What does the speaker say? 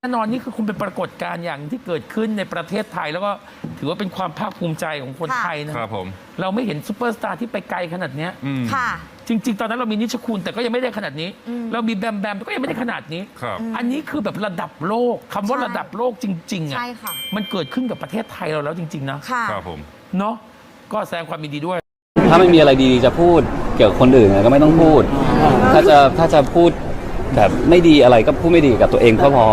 แน่นอนนี่คือคุณเป็นปรากฏการณ์อย่างที่เกิดขึ้นในประเทศไทย แล้วก็ถือว่าเป็นความภาคภูมิใจของคนคไทยนะครับผม เราไม่เห็นซูเปอร์สตาร์ที่ไปไกลขนาดเนี้ยอืม ค่ะ จริง ๆ ตอนนั้นเรามีนิชคุณแต่ก็ยังไม่ได้ขนาดนี้ อืม เรามีแบมแบมก็ยังไม่ได้ขนาดนี้ ครับ อันนี้คือแบบระดับโลกคำว่าใช่ ระดับโลกจริงๆอะใช่ค่ะ มันเกิดขึ้นกับประเทศไทยเราแล้วจริง ๆ นะค่ะ ครับผม เนาะก็แสดงความยินดีด้วย ถ้าไม่มีอะไรดีๆจะพูดเกี่ยวกับคนอื่นก็ไม่ต้องพูด ถ้าจะถ้าจะพูดแบบไม่ดีอะไรก็พูดไม่ดีกับตัวเองก็พอ